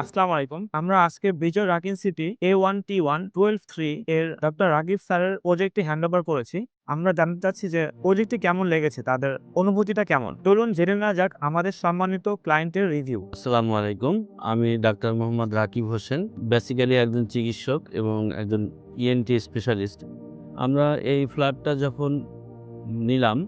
আসসালামু আলাইকুম। আমরা আজকে Bijoy Rakin city A one T one twelve three এর ডক্টর রাকিব স্যারের প্রজেক্টটি হ্যান্ড ওভার করেছি। আমরা জানতে চাচ্ছি যে প্রজেক্টটি কেমন লেগেছে, তাদের অনুভূতিটা কেমন? চলুন জেনে নেওয়া যাক আমাদের সম্মানিত ক্লায়েন্টের রিভিউ আসসালামু আলাইকুম। আমি ডাক্তার মোহাম্মদ রাকিব হোসেন বেসিক্যালি একজন চিকিৎসক এবং একজন ইএনটি স্পেশালিস্ট আমরা এই ফ্ল্যাটটা যখন নিলাম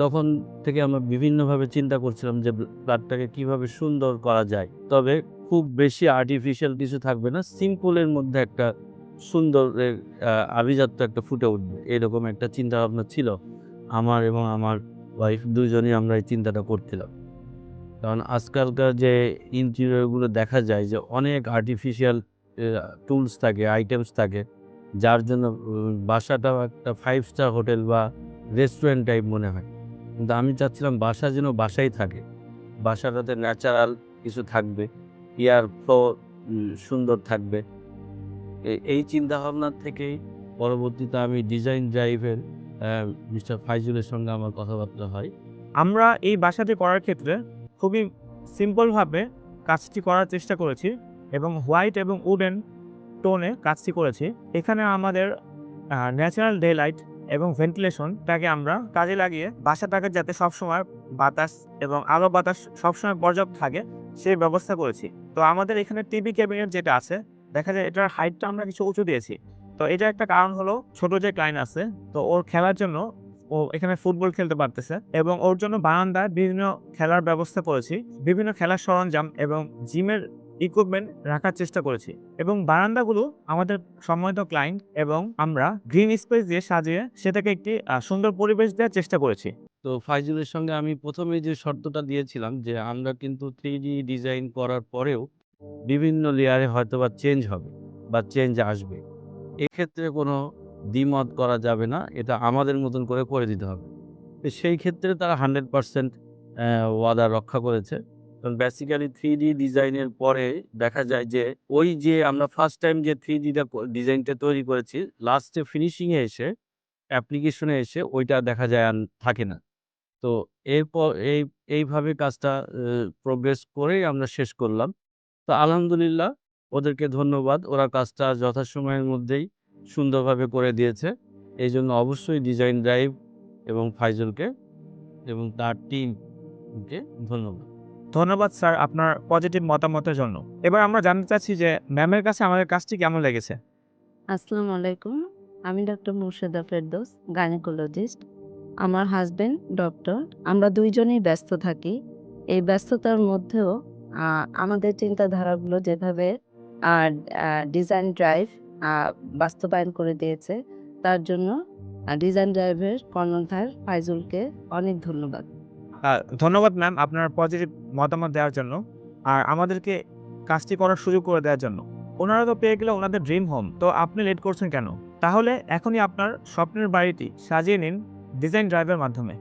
তখন থেকে আমরা বিভিন্নভাবে চিন্তা করছিলাম যে ফ্ল্যাটটাকে কীভাবে সুন্দর করা যায়। তবে খুব বেশি আর্টিফিশিয়াল কিছু থাকবে না। সিম্পলের মধ্যে একটা সুন্দর আভিজাত্য একটা ফুটে উঠবে। এরকম একটা চিন্তা ভাবনা ছিল আমার এবং আমার ওয়াইফ দুজনেই আমরা এই চিন্তাটা করছিলাম। কারণ আজকালকার যে ইন্টেরিয়রগুলো দেখা যায় যে অনেক আর্টিফিশিয়াল টুলস থাকে আইটেমস থাকে যার জন্য উম, বাসাটাও একটা ফাইভ স্টার হোটেল বা রেস্টুরেন্ট টাইপ মনে হয়। কিন্তু আমি চাচ্ছিলাম বাসা যেন বাসাই থাকে। বাসাটাতে ন্যাচারাল কিছু থাকবে। এয়ার ফ্লো সুন্দর থাকবে। এই চিন্তা ভাবনা থেকেই পরবর্তীতে আমি ডিজাইন ড্রাইভের মিস্টার ফাইজুলের সঙ্গে আমার কথাবার্তা হয়। আমরা এই বাসাটি করার ক্ষেত্রে খুবই সিম্পলভাবে কাজটি করার চেষ্টা করেছি এবং হোয়াইট এবং উডেন টোনে কাজটি করেছি। এখানে আমাদের ন্যাচারাল ডে লাইট এবং ভেন্টিলেশনটাকে আমরা কাজে লাগিয়ে বাসাটাকে যাতে সবসময় বাতাস এবং আলো বাতাস সবসময় পর্যাপ্ত থাকে সেই ব্যবস্থা করেছি। তো আমাদের এখানে টিভি ক্যাবিনেট যেটা আছে, দেখা যায় এটার হাইটটা আমরা কিছু উঁচু দিয়েছি। তো এটা একটা কারণ হলো ছোট যে ক্লায়েন্ট আছে, তো ওর খেলার জন্য ও এখানে ফুটবল খেলতে পারতেছে এবং ওর জন্য বারান্দায় বিভিন্ন খেলার ব্যবস্থা করেছি, বিভিন্ন খেলার সরঞ্জাম এবং জিমের ইকুইপমেন্ট রাখার চেষ্টা করেছি। এবং বারান্দাগুলো আমাদের সম্মানিত ক্লায়েন্ট এবং আমরা গ্রিন স্পেস দিয়ে সাজিয়ে সেটাকে একটি সুন্দর পরিবেশ দেওয়ার চেষ্টা করেছি। তো ফাইজুলের সঙ্গে আমি প্রথমে যে শর্তটা দিয়েছিলাম যে, আমরা কিন্তু থ্রি ডিজাইন করার পরেও বিভিন্ন লেয়ারে হয়তো বা চেঞ্জ হবে বা চেঞ্জ আসবে। এক্ষেত্রে কোনো দ্বিমত করা যাবে না, এটা আমাদের মতন করে করে দিতে হবে। তো সেই ক্ষেত্রে তারা হান্ড্রেড পারসেন্ট ওয়াদা রক্ষা করেছে। কারণ বেসিক্যালি থ্রি ডি ডিজাইনের পরে দেখা যায় যে, ওই যে আমরা ফার্স্ট টাইম যে থ্রি ডিটা ডিজাইনটা তৈরি করেছি লাস্টে ফিনিশিংয়ে এসে অ্যাপ্লিকেশনে এসে ওইটা দেখা যায় আর থাকে না। তো এরপর এই এইভাবে কাজটা প্রোগ্রেস করেই আমরা শেষ করলাম। তো আলহামদুলিল্লাহ ওদেরকে ধন্যবাদ। ওরা কাজটা যথাসময়ের মধ্যেই সুন্দরভাবে করে দিয়েছে। এই জন্য অবশ্যই ডিজাইন ড্রাইভ এবং ফাইজুলকে এবং তার টিমকে ধন্যবাদ। ধন্যবাদ স্যার আপনার পজিটিভ মতামতের জন্য। এবার আমরা জানতে চাচ্ছি যে ম্যামের কাছে আমাদের কাজটি কেমন লেগেছে? আসসালামু আলাইকুম। আমি ডক্টর মুর্শেদা ফেরদৌস গাইনোকোলজিস্ট আমার হাজবেন্ড, ডক্টর, আমরা দুইজনেই ব্যস্ত থাকি। এই ব্যস্ততার মধ্যেও আমাদের চিন্তাধারাগুলো যেভাবে ডিজাইন ড্রাইভ বাস্তবায়ন করে দিয়েছে, তার জন্য ডিজাইন ড্রাইভের কর্ণধার ফাইজুলকে অনেক ধন্যবাদ। ধন্যবাদ ম্যাম আপনার পজিটিভ মতামত দেওয়ার জন্য, আর আমাদেরকে কাজটি করার সুযোগ করে দেওয়ার জন্য। ওনারা তো পেয়ে গেলে ওনাদের ড্রিম হোম তো আপনি লেট করছেন কেন? তাহলে এখনই আপনার স্বপ্নের বাড়িটি সাজিয়ে নিন ডিজাইন ড্রাইভের মাধ্যমে।